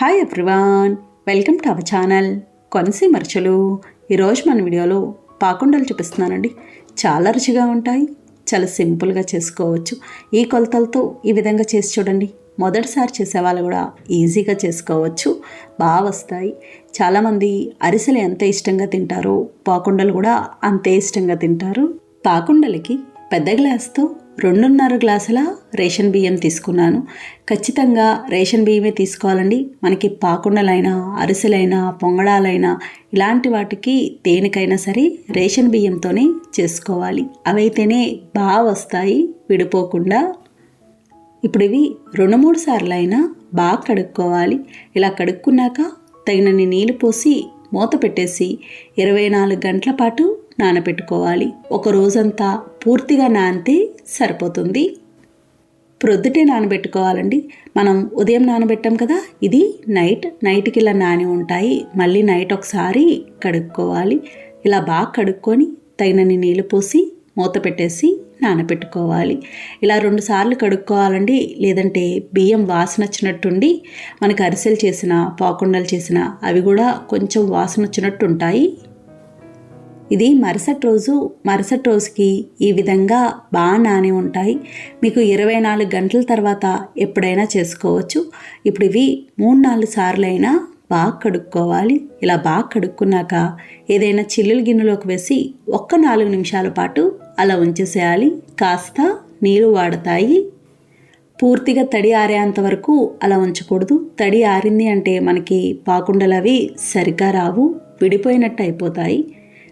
Hi everyone welcome to our channel కొనసి మరచలు. ఈరోజు మన వీడియోలో పాకుండలు చూపిస్తున్నానండి. చాలా రుచిగా ఉంటాయి. చాలా సింపుల్గా చేసుకోవచ్చు. ఈ కొలతలతో ఈ విధంగా చేసి చూడండి. మొదటిసారి చేసే వాళ్ళు కూడా ఈజీగా చేసుకోవచ్చు. బాగా వస్తాయి. చాలామంది అరిసెలు ఎంత ఇష్టంగా తింటారో పాకుండలు కూడా అంతే ఇష్టంగా తింటారు. పాకుండలకి పెద్ద గ్లాస్తో రెండున్నర గ్లాసుల రేషన్ బియ్యం తీసుకున్నాను. ఖచ్చితంగా రేషన్ బియ్యమే తీసుకోవాలండి. మనకి పాకుండలైనా అరిసెలైనా పొంగడాలైనా ఇలాంటి వాటికి దేనికైనా సరే రేషన్ బియ్యంతోనే చేసుకోవాలి. అవైతేనే బాగా వస్తాయి విడిపోకుండా. ఇప్పుడు ఇవి రెండు మూడు సార్లు అయినా బాగా కడుక్కోవాలి. ఇలా కడుక్కున్నాక తగినన్ని నీళ్ళు పోసి మూత పెట్టేసి ఇరవై నాలుగు గంటల పాటు నానబెట్టుకోవాలి ఒక రోజంతా పూర్తిగా నానితే సరిపోతుంది. ప్రొద్దుటే నానబెట్టుకోవాలండి. మనం ఉదయం నానబెట్టాం కదా ఇది నైట్ నైట్కి ఇలా నాని ఉంటాయి. మళ్ళీ నైట్ ఒకసారి కడుక్కోవాలి. ఇలా బాగా కడుక్కొని తగినన్ని నీళ్ళు పోసి మూత పెట్టేసి నానబెట్టుకోవాలి. ఇలా రెండు సార్లు కడుక్కోవాలండి. లేదంటే బియ్యం వాసన వచ్చినట్టుండి మనకి అరిసెలు చేసిన పాకుండలు చేసిన అవి కూడా కొంచెం వాసన వచ్చినట్టు ఉంటాయి. ఇది మరుసటి రోజు మరుసటి రోజుకి ఈ విధంగా బాగా నాని ఉంటాయి. మీకు ఇరవై నాలుగు గంటల తర్వాత ఎప్పుడైనా చేసుకోవచ్చు. ఇప్పుడు ఇవి మూడు నాలుగు సార్లు అయినా బాగా కడుక్కోవాలి. ఇలా బాగా కడుక్కున్నాక ఏదైనా చిల్లులు గిన్నెలోకి వేసి ఒక్క నాలుగు నిమిషాల పాటు అలా ఉంచేసేయాలి. కాస్త నీరు వాడతాయి. పూర్తిగా తడి ఆరేంత వరకు అలా ఉంచకూడదు. తడి ఆరింది అంటే మనకి పాకుండలు అవి సరిగ్గా రావు. విడిపోయినట్టు అయిపోతాయి.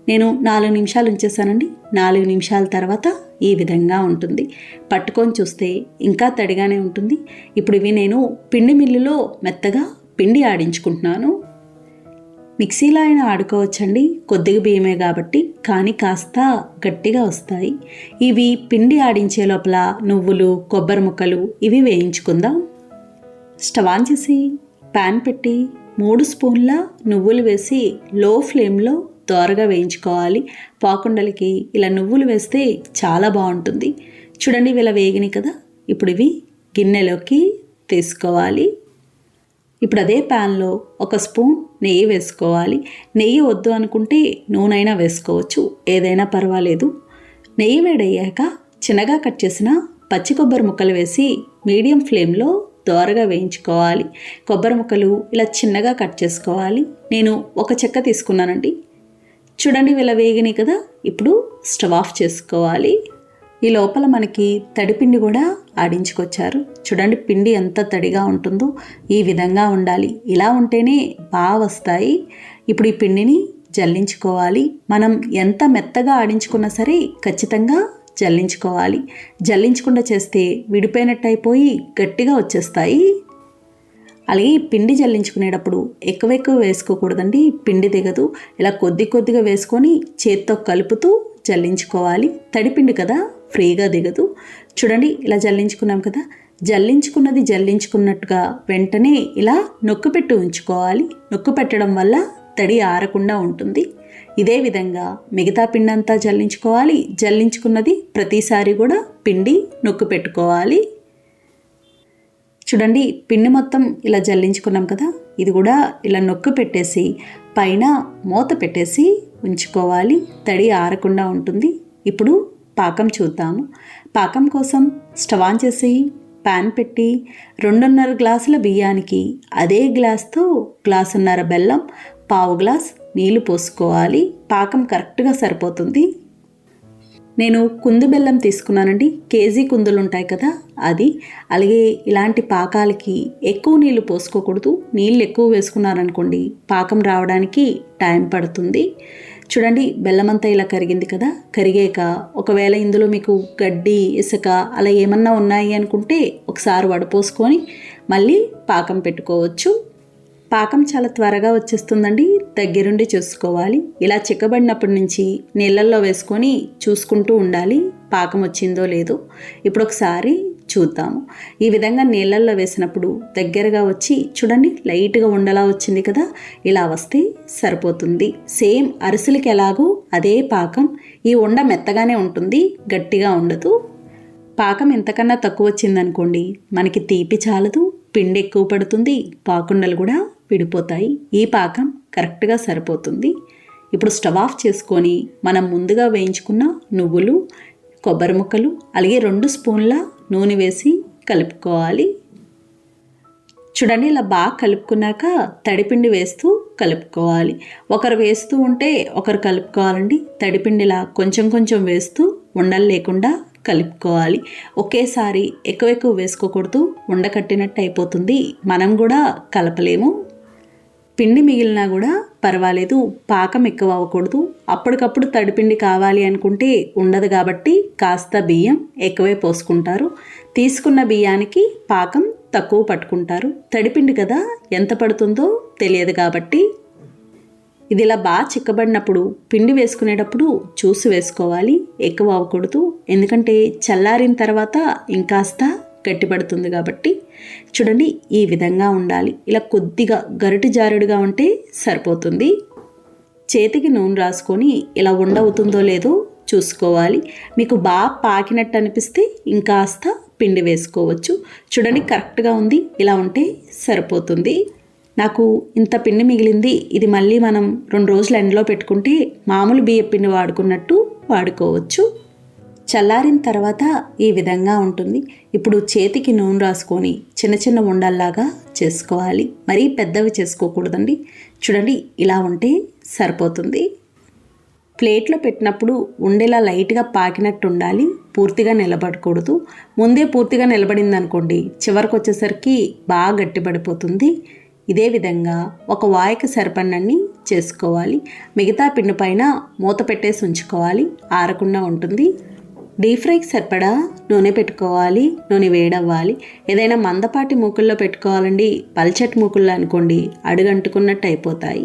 నేను నాలుగు నిమిషాలు ఉంచేసానండి నాలుగు నిమిషాల తర్వాత ఈ విధంగా ఉంటుంది. పట్టుకొని చూస్తే ఇంకా తడిగానే ఉంటుంది. ఇప్పుడు ఇవి నేను పిండి మిల్లులో మెత్తగా పిండి ఆడించుకుంటున్నాను. మిక్సీలో అయినా ఆడుకోవచ్చండి. కొద్దిగా బియ్యమే కాబట్టి కానీ కాస్త గట్టిగా వస్తాయి. ఇవి పిండి ఆడించే లోపల నువ్వులు కొబ్బరి ముక్కలు ఇవి వేయించుకుందాం. స్టవ్ ఆన్ చేసి ప్యాన్ పెట్టి మూడు స్పూన్ల నువ్వులు వేసి లో ఫ్లేమ్లో దోరగా వేయించుకోవాలి. పాకుండలకి ఇలా నువ్వులు వేస్తే చాలా బాగుంటుంది. చూడండి ఇవి ఇలా వేగినాయి కదా. ఇప్పుడు ఇవి గిన్నెలోకి తీసుకోవాలి. ఇప్పుడు అదే ప్యాన్లో ఒక స్పూన్ నెయ్యి వేసుకోవాలి. నెయ్యి వద్దు అనుకుంటే నూనెైనా వేసుకోవచ్చు. ఏదైనా పర్వాలేదు. నెయ్యి వేడయ్యాక చిన్నగా కట్ చేసిన పచ్చి కొబ్బరి ముక్కలు వేసి మీడియం ఫ్లేమ్లో దోరగా వేయించుకోవాలి. కొబ్బరి ముక్కలు ఇలా చిన్నగా కట్ చేసుకోవాలి. నేను ఒక చెక్క తీసుకున్నానండి. చూడండి ఇలా వేగినాయి కదా? ఇప్పుడు స్టవ్ ఆఫ్ చేసుకోవాలి. ఈ లోపల మనకి తడిపిండి కూడా ఆడించుకొచ్చారు. చూడండి పిండి ఎంత తడిగా ఉంటుందో ఈ విధంగా ఉండాలి. ఇలా ఉంటేనే బాగా వస్తాయి. ఇప్పుడు ఈ పిండిని జల్లించుకోవాలి. మనం ఎంత మెత్తగా ఆడించుకున్నా సరే ఖచ్చితంగా జల్లించుకోవాలి. జల్లించకుండా చేస్తే విడిపోయినట్టు అయిపోయి గట్టిగా వచ్చేస్తాయి. అలాగే పిండి జల్లించుకునేటప్పుడు ఎక్కువ ఎక్కువ వేసుకోకూడదండి. పిండి దిగదు. ఇలా కొద్ది కొద్దిగా వేసుకొని చేత్తో కలుపుతూ జల్లించుకోవాలి. తడిపిండి కదా ఫ్రీగా దిగదు. చూడండి ఇలా జల్లించుకున్నాం కదా. జల్లించుకున్నది జల్లించుకున్నట్టుగా వెంటనే ఇలా నొక్కు పెట్టి ఉంచుకోవాలి. నొక్కు పెట్టడం వల్ల తడి ఆరకుండా ఉంటుంది. ఇదే విధంగా మిగతా పిండి అంతా జల్లించుకోవాలి. జల్లించుకున్నది ప్రతిసారి కూడా పిండి నొక్కు పెట్టుకోవాలి. చూడండి పిండి మొత్తం ఇలా జల్లించుకున్నాం కదా ఇది కూడా ఇలా నొక్కు పెట్టేసి పైన మూత పెట్టేసి ఉంచుకోవాలి. తడి ఆరకుండా ఉంటుంది. ఇప్పుడు పాకం చూద్దాము. పాకం కోసం స్టవ్ ఆన్ చేసి ప్యాన్ పెట్టి రెండున్నర గ్లాసుల బియ్యానికి అదే గ్లాస్తో గ్లాసున్నర బెల్లం పావు గ్లాస్ నీళ్ళు పోసుకోవాలి. పాకం కరెక్ట్గా సరిపోతుంది. నేను కుందు బెల్లం తీసుకున్నానండి. కేజీ కుందులు ఉంటాయి కదా అది. అలాగే ఇలాంటి పాకాలకి ఎక్కువ నీళ్ళు పోసుకోకూడదు. నీళ్ళు ఎక్కువ వేసుకున్నారనుకోండి పాకం రావడానికి టైం పడుతుంది. చూడండి బెల్లం అంతా ఇలా కరిగింది కదా కరిగాక ఒకవేళ ఇందులో మీకు గడ్డి ఇసుక అలా ఏమన్నా ఉన్నాయి అనుకుంటే ఒకసారి వడపోసుకొని మళ్ళీ పాకం పెట్టుకోవచ్చు. పాకం చాలా త్వరగా వచ్చేస్తుందండి. దగ్గరుండి చూసుకోవాలి. ఇలా చిక్కబడినప్పటి నుంచి నీళ్ళల్లో వేసుకొని చూసుకుంటూ ఉండాలి. పాకం వచ్చిందో లేదో ఇప్పుడు ఒకసారి చూద్దాము. ఈ విధంగా నీళ్ళల్లో వేసినప్పుడు దగ్గరగా వచ్చి చూడండి లైట్గా ఉండలా వచ్చింది కదా? ఇలా వస్తే సరిపోతుంది. సేమ్ అరిసెలకి ఎలాగో అదే పాకం. ఈ ఉండ మెత్తగానే ఉంటుంది గట్టిగా ఉండదు. పాకం ఎంతకన్నా తక్కువ వచ్చిందనుకోండి మనకి తీపి చాలదు పిండి ఎక్కువ పడుతుంది పాకుండలు కూడా విడిపోతాయి. ఈ పాకం కరెక్ట్గా సరిపోతుంది. ఇప్పుడు స్టవ్ ఆఫ్ చేసుకొని మనం ముందుగా వేయించుకున్న నువ్వులు కొబ్బరి ముక్కలు అలాగే రెండు స్పూన్ల నూనె వేసి కలుపుకోవాలి. చూడండి ఇలా బాగా కలుపుకున్నాక తడిపిండి వేస్తూ కలుపుకోవాలి. ఒకరు వేస్తూ ఉంటే ఒకరు కలుపుకోవాలండి. తడిపిండిలా కొంచెం కొంచెం వేస్తూ ఉండలు లేకుండా కలుపుకోవాలి. ఒకేసారి ఎక్కువ ఎక్కువ వేసుకోకూడదు. ఉండకట్టినట్టు అయిపోతుంది. మనం కూడా కలపలేము. పిండి మిగిలినా కూడా పర్వాలేదు పాకం ఎక్కువ అవ్వకూడదు. అప్పటికప్పుడు తడిపిండి కావాలి అనుకుంటే ఉండదు కాబట్టి కాస్త బియ్యం ఎక్కువే పోసుకుంటారు. తీసుకున్న బియ్యానికి పాకం తక్కువ పట్టుకుంటారు. తడిపిండి కదా ఎంత పడుతుందో తెలియదు కాబట్టి. ఇది ఇలా బాగా చిక్కబడినప్పుడు పిండి వేసుకునేటప్పుడు చూసి వేసుకోవాలి. ఎక్కువ అవ్వకూడదు. ఎందుకంటే చల్లారిన తర్వాత ఇంకాస్త గట్టిపడుతుంది కాబట్టి. చూడండి ఈ విధంగా ఉండాలి. ఇలా కొద్దిగా గరిటి జారుడుగా ఉంటే సరిపోతుంది. చేతికి నూనె రాసుకొని ఇలా ఉండవుతుందో లేదో చూసుకోవాలి. మీకు బాగా పాకినట్టు అనిపిస్తే ఇంకాస్త పిండి వేసుకోవచ్చు. చూడండి కరెక్ట్గా ఉంది. ఇలా ఉంటే సరిపోతుంది. నాకు ఇంత పిండి మిగిలింది. ఇది మళ్ళీ మనం రెండు రోజులు ఎండలో పెట్టుకుంటే మామూలు బియ్య పిండి వాడుకున్నట్టు వాడుకోవచ్చు. చల్లారిన తర్వాత ఈ విధంగా ఉంటుంది. ఇప్పుడు చేతికి నూనె రాసుకొని చిన్న చిన్న ఉండల్లాగా చేసుకోవాలి. మరీ పెద్దవి చేసుకోకూడదండి. చూడండి ఇలా ఉంటే సరిపోతుంది. ప్లేట్లో పెట్టినప్పుడు ఉండేలా లైట్గా పాకినట్టు ఉండాలి. పూర్తిగా నిలబడకూడదు. ముందే పూర్తిగా నిలబడింది అనుకోండి చివరికి వచ్చేసరికి బాగా గట్టిపడిపోతుంది. ఇదే విధంగా ఒక వాయికి సరిపడినన్ని చేసుకోవాలి. మిగతా పిండి పైన మూత పెట్టేసి ఉంచుకోవాలి. ఆరకుండా ఉంటుంది. డీప్ ఫ్రైకి సరిపడా నూనె పెట్టుకోవాలి నూనె వేడవ్వాలి. ఏదైనా మందపాటి మూకుల్లో పెట్టుకోవాలండి పల్చటి మూకుల్లో అనుకోండి అడుగంటుకున్నట్టు అయిపోతాయి.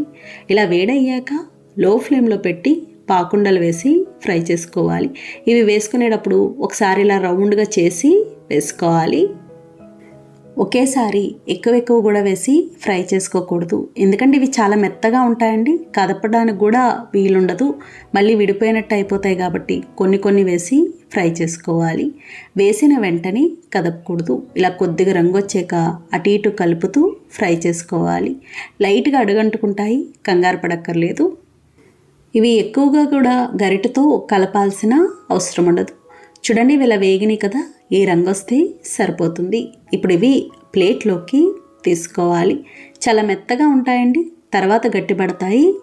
ఇలా వేడయ్యాక లో ఫ్లేమ్లో పెట్టి పాకుండలు వేసి ఫ్రై చేసుకోవాలి. ఇవి వేసుకునేటప్పుడు ఒకసారి ఇలా రౌండ్గా చేసి వేసుకోవాలి. ఒకేసారి ఎక్కువ ఎక్కువ కూడా వేసి ఫ్రై చేసుకోకూడదు. ఎందుకంటే ఇవి చాలా మెత్తగా ఉంటాయండి. కదపడానికి కూడా వీలుండదు. మళ్ళీ విడిపోయినట్టు అయిపోతాయి కాబట్టి కొన్ని కొన్ని వేసి ఫ్రై చేసుకోవాలి. వేసిన వెంటనే కదపకూడదు. ఇలా కొద్దిగా రంగు వచ్చాక అటు ఇటు కలుపుతూ ఫ్రై చేసుకోవాలి. లైట్గా అడుగంటుకుంటాయి. కంగారు పడక్కర్లేదు. ఇవి ఎక్కువగా కూడా గరిటతో కలపాల్సిన అవసరం ఉండదు. చూడండి ఇలా వేగినాయి కదా. ఈ రంగు వస్తే సరిపోతుంది. ఇప్పుడు ఇవి ప్లేట్లోకి తీసుకోవాలి. చాలా మెత్తగా ఉంటాయండి. తర్వాత గట్టిపడతాయి.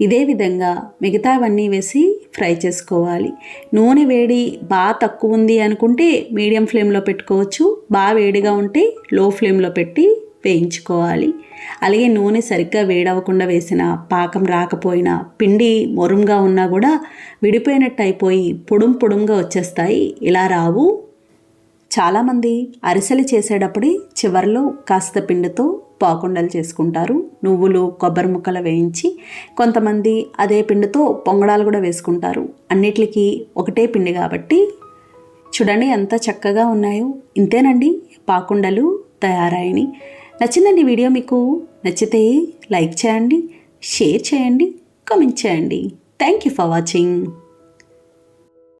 ఇదే విధంగా మిగతావన్నీ వేసి ఫ్రై చేసుకోవాలి. నూనె వేడి బాగా తక్కువ ఉంది అనుకుంటే మీడియం ఫ్లేమ్లో పెట్టుకోవచ్చు. బాగా వేడిగా ఉంటే లో ఫ్లేమ్లో పెట్టి వేయించుకోవాలి. అలాగే నూనె సరిగ్గా వేడవకుండా వేసిన పాకం రాకపోయినా పిండి మొరుంగా ఉన్నా కూడా విడిపోయినట్టు అయిపోయి పొడుం పొడుంగా వచ్చేస్తాయి. ఇలా రావు. చాలామంది అరిసెలు చేసేటప్పుడే చివరిలో కాస్త పిండితో పాకుండలు చేసుకుంటారు. నువ్వులు కొబ్బరి ముక్కలు వేయించి కొంతమంది అదే పిండితో పొంగడాలు కూడా వేసుకుంటారు. అన్నిటికీ ఒకటే పిండి కాబట్టి చూడండి ఎంత చక్కగా ఉన్నాయో. ఇంతేనండి పాకుండలు తయారైనవి నచ్చిందండి వీడియో మీకు నచ్చితే లైక్ చేయండి షేర్ చేయండి కామెంట్ చేయండి. Thank you for watching